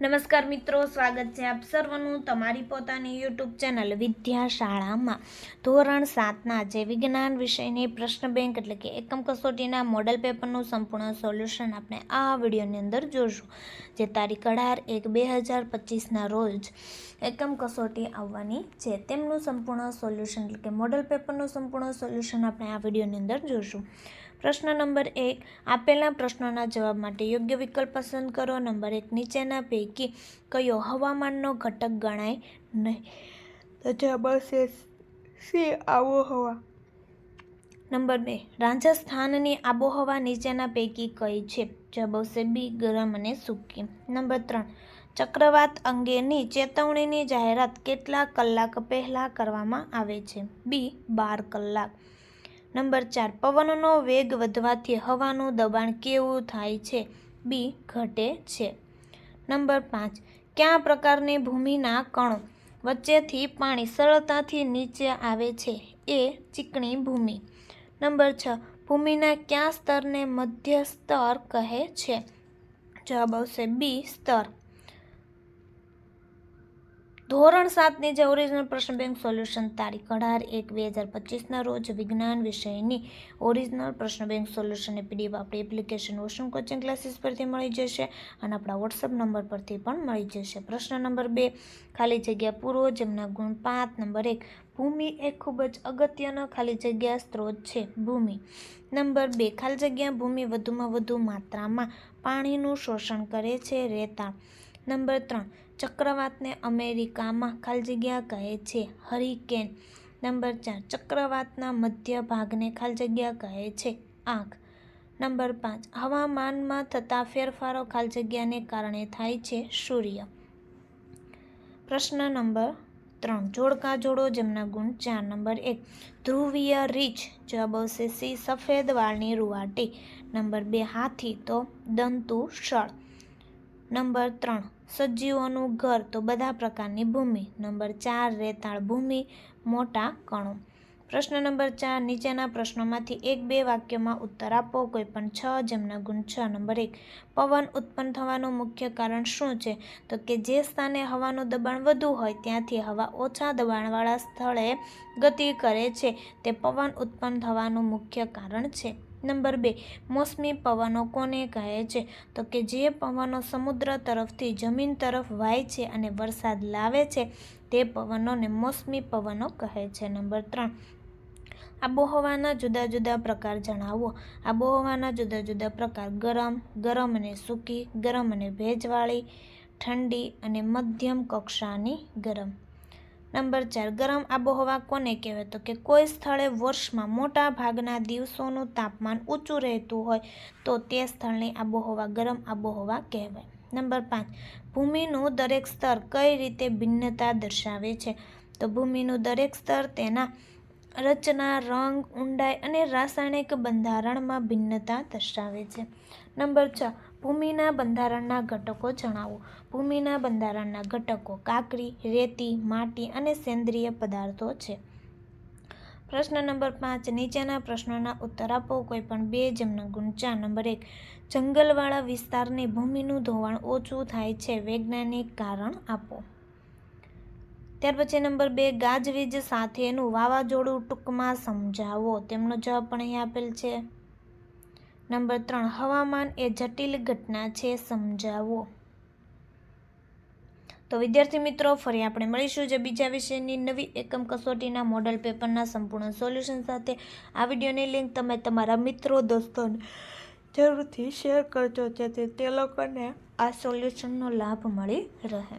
નમસ્કાર મિત્રો, સ્વાગત છે આપ સર્વનું તમારી પોતાની યુટ્યુબ ચેનલ વિદ્યાશાળામાં. ધોરણ સાતના જે વિજ્ઞાન વિષયની પ્રશ્ન બેંક એટલે કે એકમ કસોટીના મોડલ પેપરનું સંપૂર્ણ સોલ્યુશન આપણે આ વિડીયોની અંદર જોઈશું જે તારીખ અઢાર એક બે હજાર પચીસના રોજ એકમ કસોટી આવવાની છે. તેમનું સંપૂર્ણ સોલ્યુશન એટલે કે મોડલ પેપરનું સંપૂર્ણ સોલ્યુશન આપણે આ વિડીયોની અંદર જોઈશું પ્રશ્ન નંબર એક આપેલા પ્રશ્નોના જવાબ માટે યોગ્ય વિકલ્પ પસંદ કરો. નંબર એક નીચેના પૈકી કયો હવામાનનો ઘટક ગણાય નહીં? તો જવાબ આવશે સી આબોહવા. નંબર બે રાજસ્થાનની આબોહવા નીચેના પૈકી કઈ છે? જવાબ આવશે બી ગરમ અને સૂકી. નંબર ત્રણ ચક્રવાત અંગેની ચેતવણીની જાહેરાત કેટલા કલાક પહેલાં કરવામાં આવે છે? બી બાર કલાક. નંબર ચાર, પવનનો વેગ વધવાથી હવાનું દબાણ કેવું થાય છે? બી, ઘટે છે. નંબર પાંચ, કયા પ્રકારની ભૂમિના કણો વચ્ચેથી પાણી સરળતાથી નીચે આવે છે? એ, ચીકણી ભૂમિ. નંબર છ, ભૂમિના કયા સ્તરને મધ્ય સ્તર કહે છે? જવાબ આવશે બી, સ્તર. ધોરણ સાતની જે ઓરિજિનલ પ્રશ્ન બેંક સોલ્યુશન તારીખ અઢાર એક બે હજાર પચીસના રોજ વિજ્ઞાન વિષયની ઓરિજિનલ પ્રશ્ન બેંક સોલ્યુશનની પીડીએફ આપણી એપ્લિકેશન ઓશન કોચિંગ ક્લાસીસ પરથી મળી જશે અને આપણા વોટ્સઅપ નંબર પરથી પણ મળી જશે. પ્રશ્ન નંબર બે, ખાલી જગ્યા પૂરો જેમના ગુણ પાંચ, નંબર એક, ભૂમિ એ ખૂબ જ અગત્યનો ખાલી જગ્યા સ્ત્રોત છે, ભૂમિ. નંબર બે, ખાલી જગ્યા ભૂમિ વધુમાં વધુ માત્રામાં પાણીનું શોષણ કરે છે રેતાળ નંબર ત્રણ, ચક્રવાતને અમેરિકામાં ખાલી જગ્યા કહે છે. હરિકેન. નંબર ચાર, ચક્રવાતના મધ્ય ભાગને ખાલી જગ્યા કહે છે. આંખ. નંબર પાંચ, હવામાનમાં થતા ફેરફારો ખાલી જગ્યાને કારણે થાય છે. સૂર્ય. પ્રશ્ન નંબર ત્રણ, જોડકા જોડો જેમના ગુણ ચાર. નંબર એક, ધ્રુવીય રીછ જવાબ આવશે સી સફેદ વાળની રૂવાટી. નંબર બે, હાથી તો દંતુ શળ. નંબર ત્રણ સજીવોનું ઘર તો બધા પ્રકારની ભૂમિ. નંબર ચાર, રેતાળ ભૂમિ, મોટા કણો. પ્રશ્ન નંબર ચાર, નીચેના પ્રશ્નોમાંથી એક બે વાક્યમાં ઉત્તર આપો. કોઈ પણ છ, જેમના ગુણ છ. નંબર એક, પવન ઉત્પન્ન થવાનું મુખ્ય કારણ શું છે? તો કે જે સ્થાને હવાનું દબાણ વધુ હોય, ત્યાંથી હવા ઓછા દબાણવાળા સ્થળે ગતિ કરે છે, તે પવન ઉત્પન્ન થવાનું મુખ્ય કારણ છે. નંબર બે, મોસમી પવનો કોને કહે છે? તો કે જે પવનો સમુદ્ર તરફથી જમીન તરફ વાય છે અને વરસાદ લાવે છે, તે પવનોને મોસમી પવનો કહે છે. નંબર ત્રણ, આબોહવાના જુદા જુદા પ્રકાર જણાવો. આબોહવાના જુદા જુદા પ્રકાર ગરમ ગરમ અને સૂકી, ગરમ અને ભેજવાળી, ઠંડી અને મધ્યમ કક્ષાની ગરમ. નંબર ચાર, ગરમ આબોહવા કોને કહેવાય? તો કે કોઈ સ્થળે વર્ષમાં મોટા ભાગના દિવસોનું તાપમાન ઊંચું રહેતું હોય, તો તે સ્થળની આબોહવા ગરમ આબોહવા કહેવાય. નંબર પાંચ, ભૂમિનું દરેક સ્તર કઈ રીતે ભિન્નતા દર્શાવે છે? તો ભૂમિનું દરેક સ્તર તેના રચના, રંગ, ઊંડાઈ અને રાસાયણિક બંધારણમાં ભિન્નતા દર્શાવે છે. નંબર છ ભૂમિના બંધારણના ઘટકો જણાવો. ભૂમિના બંધારણના ઘટકો કાકરી, રેતી, માટી અને સેન્દ્રિય પદાર્થો છે. પ્રશ્ન નંબર પાંચ, નીચેના પ્રશ્નોના ઉત્તર આપો. કોઈ પણ બે જેમના ગુણ નંબર એક, જંગલવાળા વિસ્તારની ભૂમિનું ધોવાણ ઓછું થાય છે. વૈજ્ઞાનિક કારણ આપો. ત્યાર પછી નંબર બે, ગાજવીજ સાથેનું વાવાઝોડું ટૂંકમાં સમજાવો. તેમનો જવાબ પણ અહીં આપેલ છે. નંબર ત્રણ, હવામાન એ જટિલ ઘટના છે, સમજાવો. તો વિદ્યાર્થી મિત્રો, ફરી આપણે મળીશું જે બીજા વિષયની નવી એકમ કસોટીના મોડલ પેપરના સંપૂર્ણ સોલ્યુશન સાથે. આ વિડીયોની લિંક તમે તમારા મિત્રો, દોસ્તોને જરૂરથી શેર કરજો, જેથી તે લોકોને આ સોલ્યુશનનો લાભ મળી રહે.